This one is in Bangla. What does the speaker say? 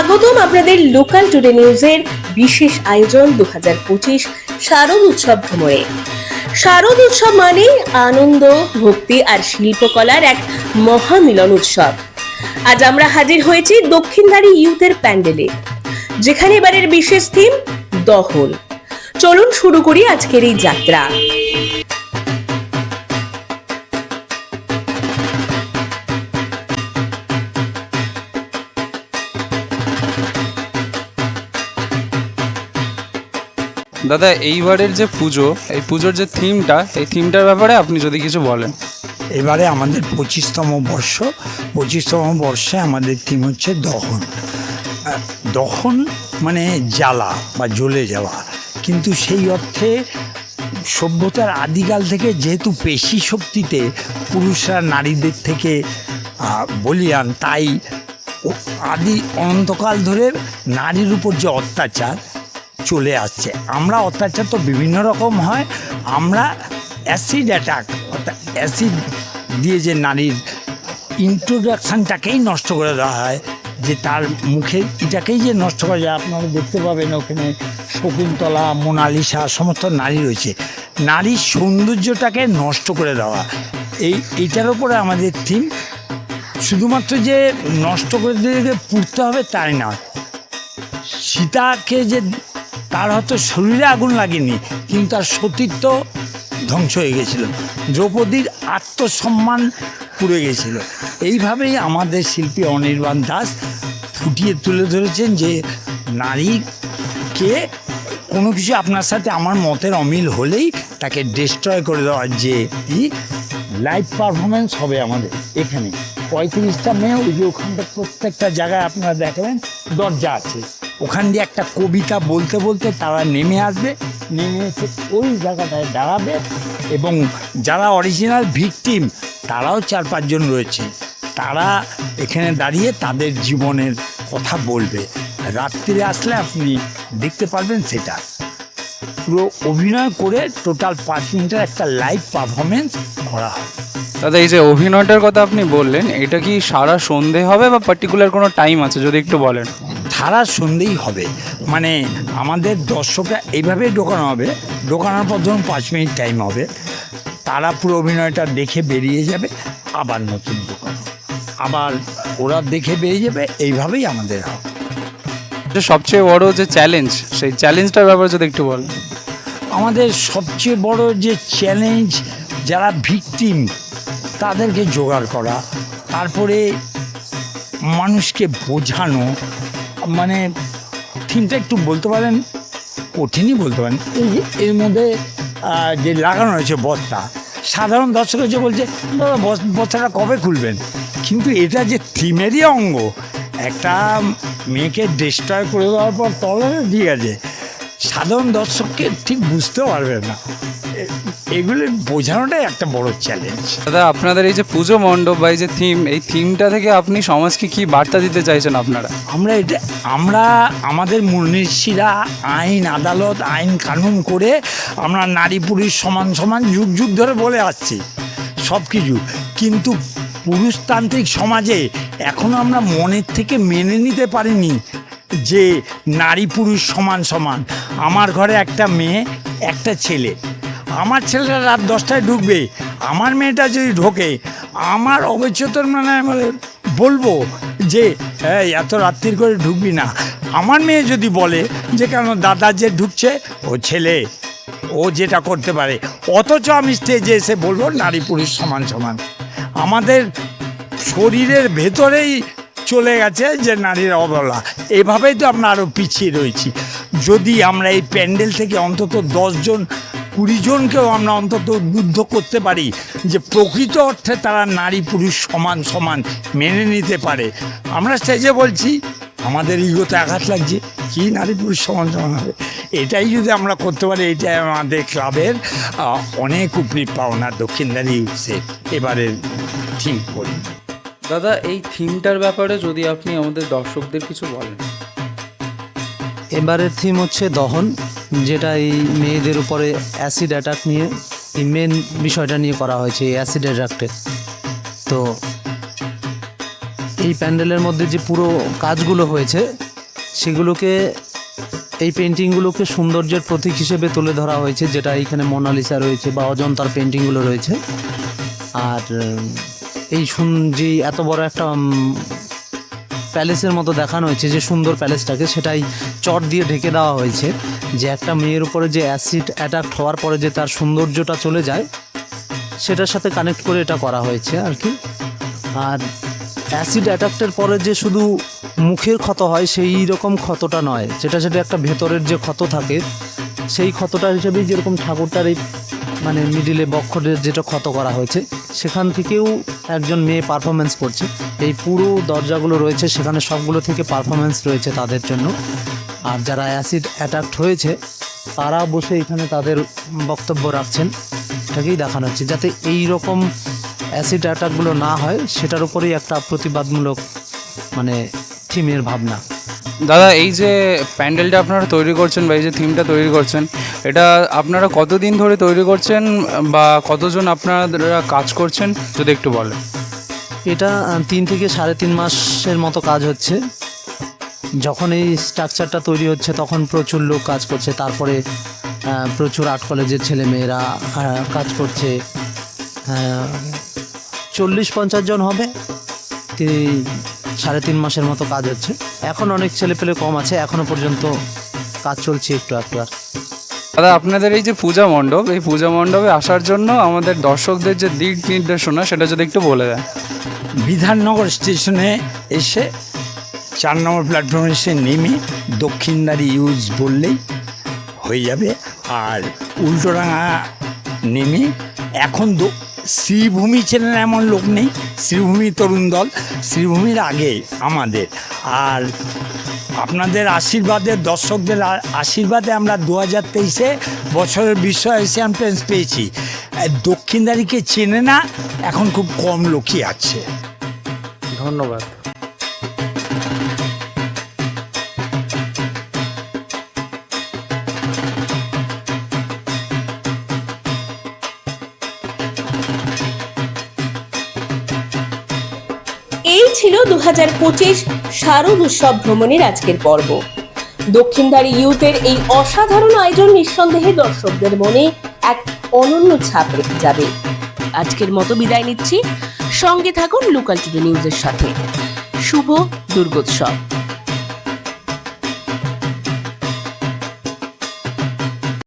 স্বাগতম আপনাদের লোকাল টুডে নিউজের বিশেষ আয়োজন দু হাজার পঁচিশ শারদ উৎসব ভ্রমণে। শারদ উৎসব মানে আনন্দ, ভক্তি আর শিল্পকলার এক মহামিলন উৎসব। আজ আমরা হাজির হয়েছি দক্ষিণধারী ইউথের প্যান্ডেলে, যেখানে এবারের বিশেষ থিম দহন। চলুন শুরু করি আজকের এই যাত্রা। দাদা, এইবারের যে পুজো, এই পুজোর যে থিমটা, এই থিমটার ব্যাপারে আপনি যদি কিছু বলেন। এবারে আমাদের পঁচিশতম বর্ষ, পঁচিশতম বর্ষে আমাদের থিম হচ্ছে দহন। দহন মানে জ্বালা বা জ্বলে যাওয়া। কিন্তু সেই অর্থে সভ্যতার আদিকাল থেকে যেহেতু পেশি শক্তিতে পুরুষরা নারীদের থেকে বলিয়ান, তাই আদি অনন্তকাল ধরে নারীর উপর যে অত্যাচার চলে আসছে। আমরা অত্যাচার তো বিভিন্ন রকম হয়। আমরা অ্যাসিড অ্যাটাক অর্থাৎ অ্যাসিড দিয়ে যে নারীর ইন্ট্রোডাকশানটাকেই নষ্ট করে দেওয়া হয়, যে তার মুখের এটাকেই যে নষ্ট করা যায় আপনারা দেখতে পাবেন ওখানে শকুন্তলা, মোনালিসা সমস্ত নারী রয়েছে। নারীর সৌন্দর্যটাকে নষ্ট করে দেওয়া। এই, এইটার ওপরে আমাদের থিম শুধুমাত্র যে নষ্ট করে দিয়ে পুড়তে হবে তাই না সীতাকে যে তার হয়তো শরীরে আগুন লাগেনি, কিন্তু তার সতীত্ব ধ্বংস হয়ে গেছিল। দ্রৌপদীর আত্মসম্মান পুড়ে গেছিল। এইভাবেই আমাদের শিল্পী অনির্বাণ দাস ফুটিয়ে তুলে ধরেছেন যে নারীকে কোনো কিছু আপনার সাথে আমার মতের অমিল হলেই তাকে ডিস্ট্রয় করে দেওয়ার যে লাইভ পারফরমেন্স হবে আমাদের এখানে। পঁয়ত্রিশটা মেয়ে, ওই যে ওখানটা প্রত্যেকটা জায়গায় আপনারা দেখবেন দরজা আছে। ওখান দিয়ে একটা কবিতা বলতে বলতে তারা নেমে আসবে, নেমে এসে ওই জায়গাটায় দাঁড়াবে এবং যারা অরিজিনাল ভিকটিম তারাও চার পাঁচজন রয়েছে। তারা এখানে দাঁড়িয়ে তাদের জীবনের কথা বলবে। রাত্রিরে আসলে আপনি দেখতে পারবেন সেটা। পুরো অভিনয় করে টোটাল পাঁচ মিনিটের একটা লাইভ পারফরমেন্স করা হয়। দাদা, এই যে অভিনয়টার কথা আপনি বললেন, এটা কি সারা সন্ধে হবে বা পার্টিকুলার কোনো টাইম আছে? যদি একটু বলেন। সারা সন্ধেই হবে। মানে আমাদের দর্শকরা এইভাবেই ঢোকানো হবে ঢোকানোর পর ধরুন পাঁচ মিনিট টাইম হবে তারা পুরো অভিনয়টা দেখে বেরিয়ে যাবে আবার নতুন দোকান। আবার ওরা দেখে বেরিয়ে যাবে এইভাবেই আমাদের হবে। যে সবচেয়ে বড় যে চ্যালেঞ্জ সেই চ্যালেঞ্জটার ব্যাপারে যদি একটু বল আমাদের সবচেয়ে বড় যে চ্যালেঞ্জ যারা ভিকটিম তাদেরকে জোগাড় করা তারপরে মানুষকে বোঝানো মানে থিমটা একটু বলতে পারেন, কঠিনই বলতে পারেন। এই এর মধ্যে যে লাগানো হয়েছে বস্তা, সাধারণ দর্শক এসে বলছে, দাদা বস্তাটা কবে খুলবেন? কিন্তু এটা যে থিমেরই অঙ্গ, একটা মেয়েকে ডিস্ট্রয় করে দেওয়ার পর তলে ঠিক আছে সাধারণ দর্শককে ঠিক বুঝতে পারবে না। এগুলো বোঝানোটাই একটা বড় চ্যালেঞ্জ দাদা আপনাদের এই যে পুজো মণ্ডপ বা এই যে থিম এই থিমটা থেকে আপনি সমাজকে কি বার্তা দিতে চাইছেন আপনারা? আমরা এটা আমরা আমাদের মনীষীরা আইন আদালত আইন কানুন করে আমরা নারী পুরুষ সমান সমান যুগ যুগ ধরে বলে আসছি সব কিছু। কিন্তু পুরুষতান্ত্রিক সমাজে এখনও আমরা মনের থেকে মেনে নিতে পারিনি যে নারী পুরুষ সমান সমান। আমার ঘরে একটা মেয়ে একটা ছেলে। আমার ছেলেটা রাত দশটায় ঢুকবে। আমার মেয়েটা যদি ঢোকে আমার অবচেতন মানে বলব যে "এই, এত রাত্রির করে ঢুকবি না। আমার মেয়ে যদি বলে যে কেন দাদা যে ঢুকছে ও ছেলে ও যেটা করতে পারে। অথচ আমি স্টেজে এসে বলব নারী পুরুষ সমান সমান। আমাদের শরীরের ভেতরেই চলে গেছে যে নারীর অবলা এভাবেই তো আমরা আরও পিছিয়ে রয়েছি। যদি আমরা এই প্যান্ডেল থেকে অন্তত দশজন কুড়ি জনকেও আমরা অন্তত উদ্বুদ্ধ করতে পারি যে প্রকৃত অর্থে তারা নারী পুরুষ সমান সমান মেনে নিতে পারে। আমরা স্টেজে বলছি আমাদের ইগোতে আঘাত লাগছে কি নারী পুরুষ সমান সমান হবে? এটাই যদি আমরা করতে পারি এটাই আমাদের ক্লাবের অনেক উপরি পাওনা দক্ষিণদারি সে এবারের থিম করি। দাদা এই থিমটার ব্যাপারে যদি আপনি আমাদের দর্শকদের কিছু বলেন। এবারের থিম হচ্ছে দহন। যেটা এই মেয়েদের উপরে অ্যাসিড অ্যাটাক নিয়ে, এই মেন বিষয়টা নিয়ে করা হয়েছে এই অ্যাসিড অ্যাটাকটে তো এই প্যান্ডেলের মধ্যে যে পুরো কাজগুলো হয়েছে, সেগুলোকে, এই পেন্টিংগুলোকে সৌন্দর্যের প্রতীক হিসেবে তুলে ধরা হয়েছে, যেটা এইখানে মোনালিসা রয়েছে বা অজন্তার পেন্টিংগুলো রয়েছে। আর এই সুন, যে এত বড় একটা প্যালেসের মতো দেখানো হয়েছে, যে সুন্দর প্যালেসটাকে সেটাই চট দিয়ে ঢেকে দেওয়া হয়েছে। যে একটা মেয়ের উপরে যে অ্যাসিড অ্যাটাক হওয়ার পরে যে তার সৌন্দর্যটা চলে যায়, সেটার সাথে কানেক্ট করে এটা করা হয়েছে আর কি। আর অ্যাসিড অ্যাটাকের পরে যে শুধু মুখের ক্ষত হয়, সেই রকম ক্ষতটা নয়। যেটা সেটা একটা ভেতরের যে ক্ষত থাকে, সেই ক্ষতটা হিসেবেই যেরকম ঠাকুরটার এই মানে মিডিলে বক্ষরের যেটা ক্ষত করা হয়েছে, সেখান থেকেও একজন মেয়ে পারফরমেন্স করছে। এই পুরো দরজাগুলো রয়েছে, সেখানে সবগুলো থেকে পারফরমেন্স রয়েছে তাদের জন্য। আর যারা অ্যাসিড অ্যাটাক্ট হয়েছে তারা বসে এখানে তাদের বক্তব্য রাখছেন। এটাকেই দেখানো হচ্ছে যাতে এই রকম অ্যাসিড অ্যাটাকগুলো না হয় সেটার উপরেই একটা প্রতিবাদমূলক মানে থিমের ভাবনা। দাদা এই যে প্যান্ডেলটা আপনারা তৈরি করছেন বা এই যে থিমটা তৈরি করছেন এটা আপনারা কতদিন ধরে তৈরি করছেন বা কতজন আপনারা কাজ করছেন যদি একটু বলেন? এটা তিন থেকে সাড়ে তিন মাসের মতো কাজ হচ্ছে। যখন এই স্ট্রাকচারটা তৈরি হচ্ছে তখন প্রচুর লোক কাজ করছে। তারপরে প্রচুর আর্ট কলেজের ছেলেমেয়েরা কাজ করছে। চল্লিশ পঞ্চাশ জন হবে। তি- সাড়ে তিন মাসের মতো কাজ হচ্ছে। এখন অনেক ছেলে পেলে কম আছে। এখনও পর্যন্ত কাজ চলছে একটু একটু আর। দাদা আপনাদের এই যে পূজা মণ্ডপ এই পূজা মণ্ডপে আসার জন্য আমাদের দর্শকদের যে দিক নির্দেশনা সেটা যদি একটু বলে দেন। বিধাননগর স্টেশনে এসে চার নম্বর প্ল্যাটফর্মে এসে নেমে দক্ষিণদারি ইউজ বললেই হয়ে যাবে। আর উল্টোডাঙা নেমে এখন দো- শ্রীভূমি চ্যানেল এমন লোক নেই, শ্রীভূমি তরুণ দল, শ্রীভূমির আগে আমাদের। আর আপনাদের আশীর্বাদে, দর্শকদের আশীর্বাদে আমরা দু হাজার তেইশে বছরের বিশ্ব এশিয়ান প্রেন্স পেয়েছি। দক্ষিণদারিকে চেনে না, এখন খুব কম লোকই আছে। ধন্যবাদ। এই ছিল দু হাজার পঁচিশ শারদ উৎসব ভ্রমণের আজকের পর্ব। দক্ষিণধারী ইউথের এই অসাধারণ আয়োজন নিঃসন্দেহে দর্শকদের মনে এক অনন্য ছাপ রেখে যাবে। আজকের মতো বিদায় নিচ্ছি। সঙ্গে থাকুন লোকাল টিভি নিউজের সাথে। শুভ দুর্গোৎসব।